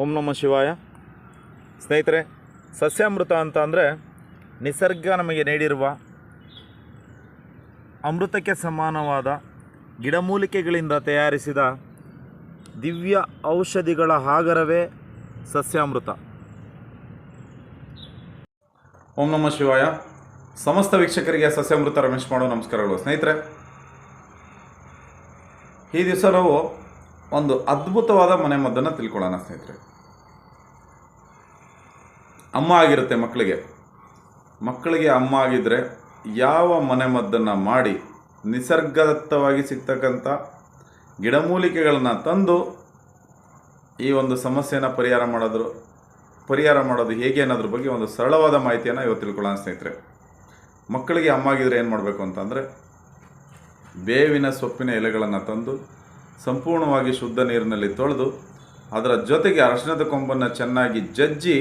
ಓಂ ನಮ ಶಿವಾಯ. ಸ್ನೇಹಿತರೆ, ಸಸ್ಯಾಮೃತ ಅಂತ ಅಂದರೆ ನಿಸರ್ಗ ನಮಗೆ ನೀಡಿರುವ ಅಮೃತಕ್ಕೆ ಸಮಾನವಾದ ಗಿಡಮೂಲಿಕೆಗಳಿಂದ ತಯಾರಿಸಿದ ದಿವ್ಯ ಔಷಧಿಗಳ ಆಗರವೇ ಸಸ್ಯಾಮೃತ. ಓಂ ನಮ ಶಿವಾಯ. ಸಮಸ್ತ ವೀಕ್ಷಕರಿಗೆ ಸಸ್ಯಾಮೃತ ರಮೇಶ್ ಮಾಡೋ ನಮಸ್ಕಾರಗಳು. ಸ್ನೇಹಿತರೆ, ಈ ದಿವಸ ನಾವು ಒಂದು ಅದ್ಭುತವಾದ ಮನೆ ಮದ್ದನ್ನು ತಿಳ್ಕೊಳ್ಳೋಣ, ಸ್ನೇಹಿತರೆ. ಅಮ್ಮ ಆಗಿರುತ್ತೆ ಮಕ್ಕಳಿಗೆ. ಮಕ್ಕಳಿಗೆ ಅಮ್ಮ ಆಗಿದ್ದರೆ ಯಾವ ಮನೆ ಮದ್ದನ್ನು ಮಾಡಿ ನಿಸರ್ಗದತ್ತವಾಗಿ ಸಿಗ್ತಕ್ಕಂಥ ಗಿಡಮೂಲಿಕೆಗಳನ್ನು ತಂದು ಈ ಒಂದು ಸಮಸ್ಯೆನ ಪರಿಹಾರ ಮಾಡೋದ್ರು, ಪರಿಹಾರ ಮಾಡೋದು ಹೇಗೆ ಅನ್ನೋದ್ರ ಬಗ್ಗೆ ಒಂದು ಸರಳವಾದ ಮಾಹಿತಿಯನ್ನು ಇವತ್ತು ತಿಳ್ಕೊಳ್ಳೋಣ, ಸ್ನೇಹಿತರೆ. ಮಕ್ಕಳಿಗೆ ಅಮ್ಮ ಆಗಿದ್ರೆ ಏನು ಮಾಡಬೇಕು ಅಂತಂದರೆ ಬೇವಿನ ಸೊಪ್ಪಿನ ಎಲೆಗಳನ್ನು ತಂದು ಸಂಪೂರ್ಣವಾಗಿ ಶುದ್ಧ ನೀರಿನಲ್ಲಿ ತೊಳೆದು ಅದರ ಜೊತೆಗೆ ಅರಶಿನದ ಕೊಂಬನ್ನು ಚೆನ್ನಾಗಿ ಜಜ್ಜಿ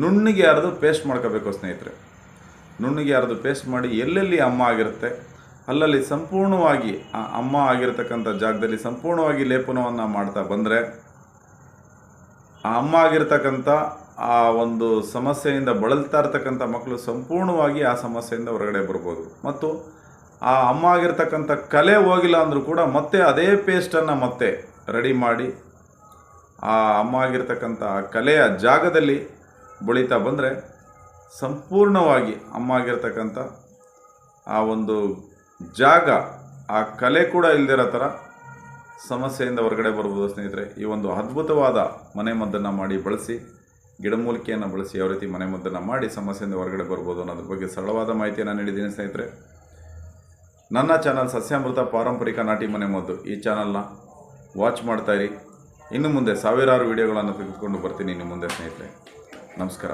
ನುಣ್ಣಿಗೆ ಅರೆದು ಪೇಸ್ಟ್ ಮಾಡ್ಕೋಬೇಕು ಸ್ನೇಹಿತರೆ. ನುಣ್ಣಿಗೆ ಅರೆದು ಪೇಸ್ಟ್ ಮಾಡಿ ಎಲ್ಲೆಲ್ಲಿ ಅಮ್ಮ ಆಗಿರುತ್ತೆ, ಅಲ್ಲಲ್ಲಿ ಸಂಪೂರ್ಣವಾಗಿ ಆ ಅಮ್ಮ ಆಗಿರತಕ್ಕಂಥ ಜಾಗದಲ್ಲಿ ಸಂಪೂರ್ಣವಾಗಿ ಲೇಪನವನ್ನು ಮಾಡ್ತಾ ಬಂದರೆ ಆ ಅಮ್ಮ ಆಗಿರ್ತಕ್ಕಂಥ ಆ ಒಂದು ಸಮಸ್ಯೆಯಿಂದ ಬಳಲ್ತಾ ಇರ್ತಕ್ಕಂಥ ಮಕ್ಕಳು ಸಂಪೂರ್ಣವಾಗಿ ಆ ಸಮಸ್ಯೆಯಿಂದ ಹೊರಗಡೆ ಬರ್ಬೋದು. ಮತ್ತು ಆ ಅಮ್ಮ ಆಗಿರ್ತಕ್ಕಂಥ ಕಲೆ ಹೋಗಿಲ್ಲ ಅಂದರೂ ಕೂಡ ಮತ್ತೆ ಅದೇ ಪೇಸ್ಟನ್ನು ಮತ್ತೆ ರೆಡಿ ಮಾಡಿ ಆ ಅಮ್ಮ ಆಗಿರ್ತಕ್ಕಂಥ ಆ ಕಲೆಯ ಜಾಗದಲ್ಲಿ ಬಳಿತಾ ಬಂದರೆ ಸಂಪೂರ್ಣವಾಗಿ ಅಮ್ಮ ಆಗಿರ್ತಕ್ಕಂಥ ಆ ಒಂದು ಜಾಗ, ಆ ಕಲೆ ಕೂಡ ಇಲ್ದಿರೋ ಥರ ಸಮಸ್ಯೆಯಿಂದ ಹೊರಗಡೆ ಬರ್ಬೋದು ಸ್ನೇಹಿತರೆ. ಈ ಒಂದು ಅದ್ಭುತವಾದ ಮನೆ ಮದ್ದನ್ನು ಮಾಡಿ ಬಳಸಿ ಗಿಡಮೂಲಿಕೆಯನ್ನು ಬಳಸಿ ಯಾವ ರೀತಿ ಮನೆ ಮದ್ದನ್ನು ಮಾಡಿ ಸಮಸ್ಯೆಯಿಂದ ಹೊರಗಡೆ ಬರ್ಬೋದು ಅನ್ನೋದ್ರ ಬಗ್ಗೆ ಸರಳವಾದ ಮಾಹಿತಿಯನ್ನು ನೀಡಿದ್ದೀನಿ ಸ್ನೇಹಿತರೆ. ನನ್ನ ಚಾನಲ್ ಸಸ್ಯಾಮೃತ ಪಾರಂಪರಿಕ ನಾಟಿ ಮನೆ ಮದ್ದು. ಈ ಚಾನಲ್ನ ವಾಚ್ ಮಾಡ್ತಾಯಿರಿ ಇನ್ನು ಮುಂದೆ ಸಾವಿರಾರು ವಿಡಿಯೋಗಳನ್ನು ತೆಗೆದುಕೊಂಡು ಬರ್ತೀನಿ ಇನ್ನು ಮುಂದೆ ಸ್ನೇಹಿತರೆ. ನಮಸ್ಕಾರ.